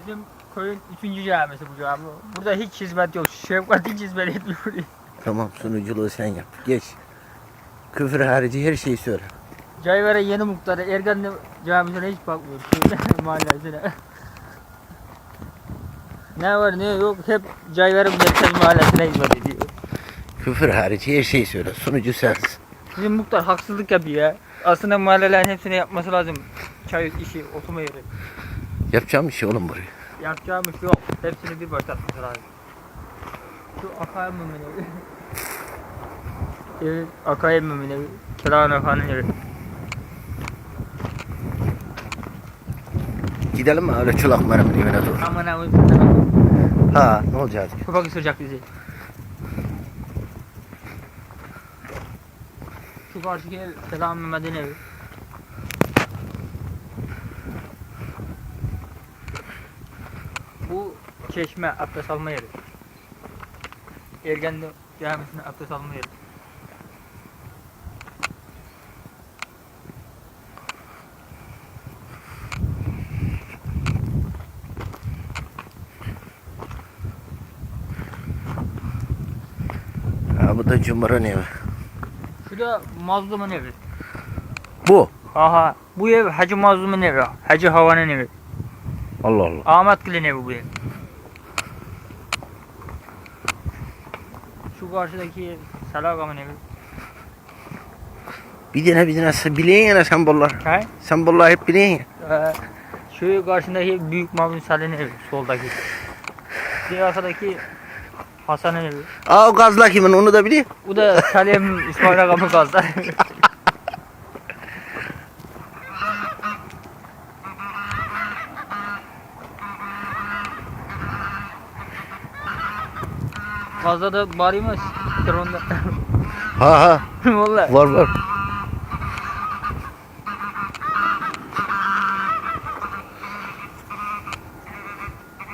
Bizim köyün üçüncü camisi bu cami. Burada hiç hizmet yok. Şefkat hiç hizmet etmiyor. Tamam sunuculuğu sen yap. Geç. Küfür harici her şeyi söyle. Cayvere yeni muhtarı Erganlı camisine hiç bakmıyor. Mahallesine. ne var ne yok hep Cayvere Merkez Mahallesi'ne hizmet ediyor. Küfür harici her şeyi söyle. Sunucu sensin. Bizim muhtar haksızlık yapıyor ya. Aslında mahallelerin hepsini yapması lazım. Çay işi, okuma yeri. Yapacağım bir şey oğlum buraya. Yapacağı bir şey yok. Hepsini bir başlatması lazım. Şu Akay Mümin evi. evet, Akay Mümin evi. Kenan Akan'ın evi. Gidelim mi öyle çolak meramın evine doğru? Aman aman. Ha ne olacak? Köpek ısıracak bizi. Şu karşıki ev Selam Mehmet'in evi. Bu çeşme abdest alma yeri. Ergenli camisine abdest alma yeri. Ha bu da Cumhur'un evi. Şu da Mazlum'un evi. Bu. Aha bu ev Hacı Mazlum'un evi. Hacı Hava'nın evi. Allah Allah. Ahmet Gül'ün evi bu ev. Şu karşıdaki ev Salakam'ın evi. Bir tane bir tane sen biliyorsun ya semboller. He? Semboller hep biliyorsun ya. Ee, şu karşındaki Büyük Mahmut Salih'in evi. Soldaki. Bir arkadaki Hasan'ın evi. Aa o gazla kimin onu da biliyor. Bu da Salih'in İsmail Agam'ın gazda. Gazda da bari mi? Tronda. Ha ha Vallahi. var var.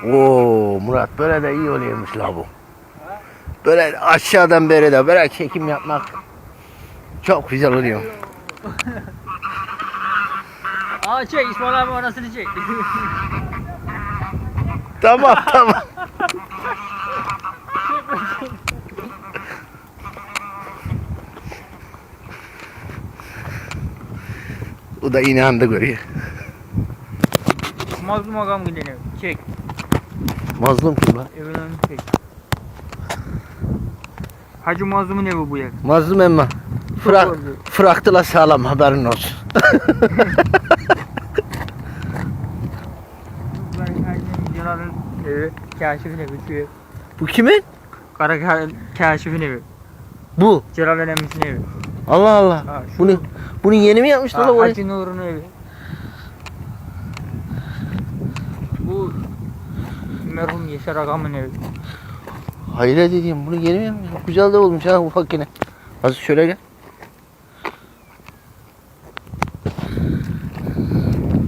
Oo Murat böyle de iyi oluyormuş la bu. Böyle aşağıdan beri de böyle çekim yapmak çok güzel oluyor. Aa çek İsmail abi anasını çek. tamam tamam. O da inandı görüyor. Mazlum Agam gidelim. Çek. Mazlum kim lan? Evin önünü çek. Hacı Mazlum'un evi bu ev. Mazlum emma. Fırak, oldu. fıraktıla sağlam haberin olsun. Celal'in evi. Kaşif'in evi. Şu ev. Bu kimin? Kara Ka- Kaşif'in evi. Bu. Celal'in emmisinin evi. Allah Allah. Ha, şu- Bunu bunu yeni mi yapmışlar Ha, lan orayı? Hacı Nur'un evi. Bu merhum Yaşar Agam'ın evi. Hayır dediğim bunu yeni mi yapmışlar? Güzel de olmuş ha ufak yine. Az şöyle gel.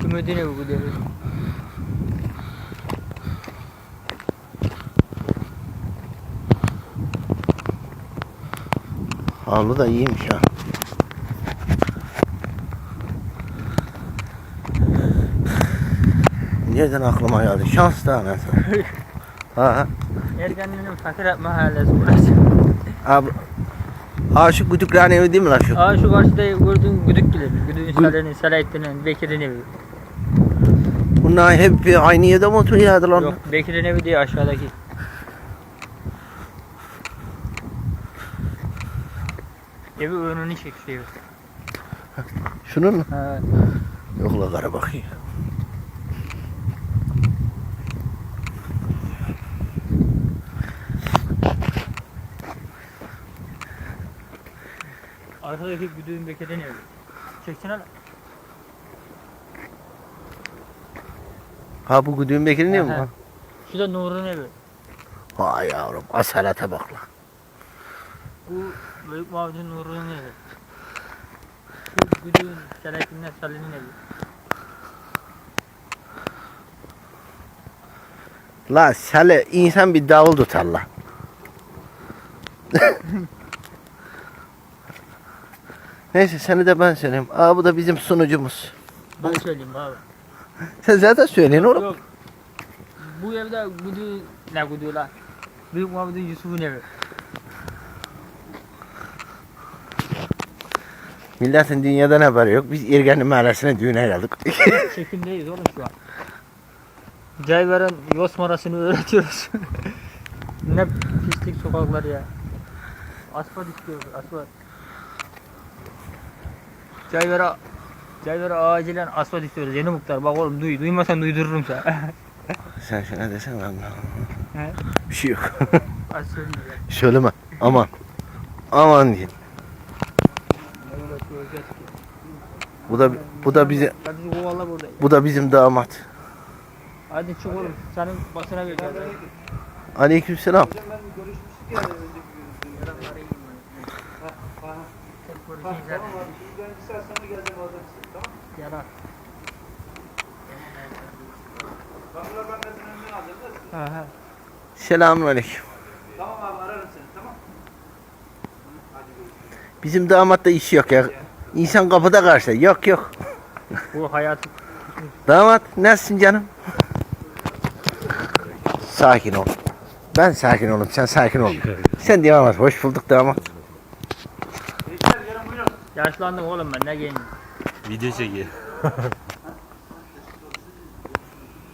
Ümidin evi bu evi. Havlu da iyiymiş ha. Nereden aklıma geldi? Şans da anasını. ha. Ergenli'nin fakir mahallesi burası. Abi. Ha şu güdüklerin evi değil mi lan şu? Aa şu karşıda gördüğün güdük gibi. Güdük'ün Gü- Salih'in, Selahattin'in, Bekir'in evi. Bunlar hep aynı yerde mi oturuyordu lan? Yok Bekir'in evi değil aşağıdaki. Evi önünü çekiyor. Şunun mu? Ha, Yok la kara bakıyor. Arkadaki güdüğün Bekir'in evi. Çeksene lan. Ha bu güdüğün Bekir'in evi mi? Aha. lan? Şu da Nur'un evi. Vay yavrum asalete bak lan. Bu Büyük Mavcı Nur'un evi. Şu güdüğün Selahattin'le Salih'in evi. La sele insan bir davul tutar la. Neyse seni de ben söyleyeyim. Aa bu da bizim sunucumuz. Ben söyleyeyim abi. Sen zaten söyleyin oğlum. Yok. bu evde Gudu ne Gudu la? Büyük Mahmut'un Yusuf'un evi. Milletin dünyadan haberi yok. Biz İrgenli Mahallesi'ne düğüne geldik. Çekimdeyiz oğlum şu an. Cayver'in yosmarasını öğretiyoruz. ne pislik sokaklar ya. Asfalt istiyoruz asfalt. Cayver'e Cayver'e acilen asfalt istiyoruz yeni muhtar. Bak oğlum duy, duymasan duydururum sana. Sen şuna desene ben. He? Bir şey yok. Ya. Söyleme. Aman. Aman diye. Ne uğraşıyoruz ki? Bu da bu da bizi Hadi kovala burada. bu da bizim damat. Hadi çık oğlum. Senin basına vereceğim. Aleykümselam. Yarar. Ha ha. Selamünaleyküm. Tamam abi ararım seni tamam. Bizim damatta iş yok ya. İnsan kapıda karşı. Yok yok. Bu hayat Damat nasılsın canım? Sakin ol. Ben sakin olum. Sen sakin ol. Sen devam et. Hoş bulduk damat. Yaşlandım oğlum ben ne geleyim. Video çekiyor.